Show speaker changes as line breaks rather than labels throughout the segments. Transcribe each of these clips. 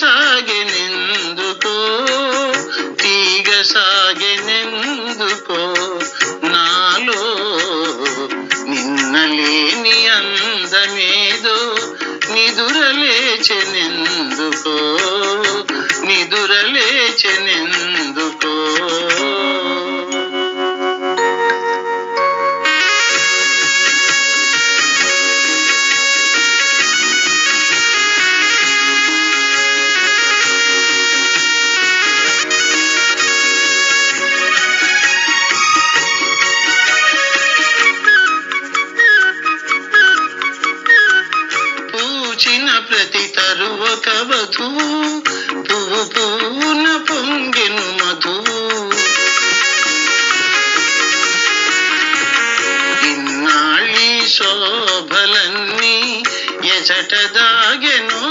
సాగెనెందుకో తీగ సాగెనెందుకో నాలో నిన్నలేని అందమేదో నిదురలేచెనెందుకో ప్రతి తరువక వధువు పువ్వు పువ్వున పొంగెను మధు. ఇన్నాళ్ళి శోభలన్నీ ఎచట దాగెను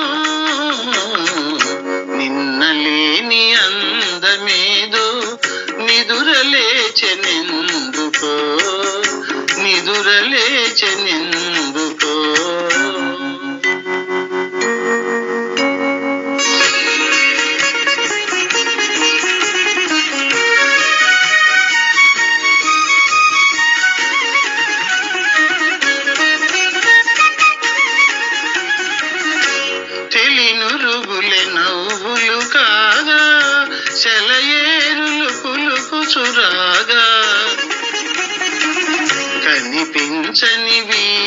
నిన్నలేని అందమేదో నిదురలేచెనెను. పులుకుచురాగా కనిపించని వీణలేవో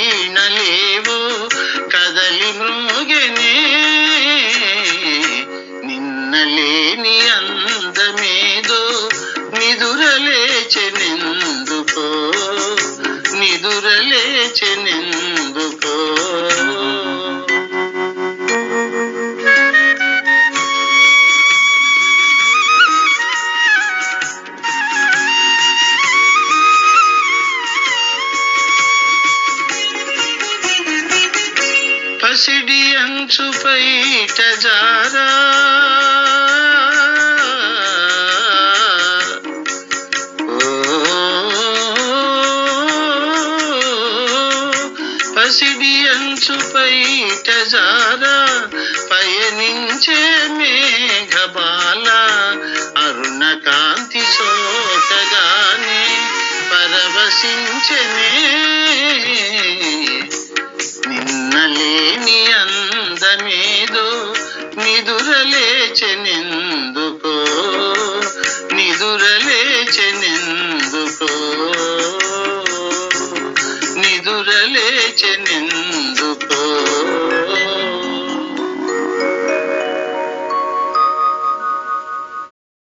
అంచుపై జారా. పసిడి అంచు పైట జారా. పయనించే మేఘబాల అరుణ కాంతి సోకగానే పరవశించనే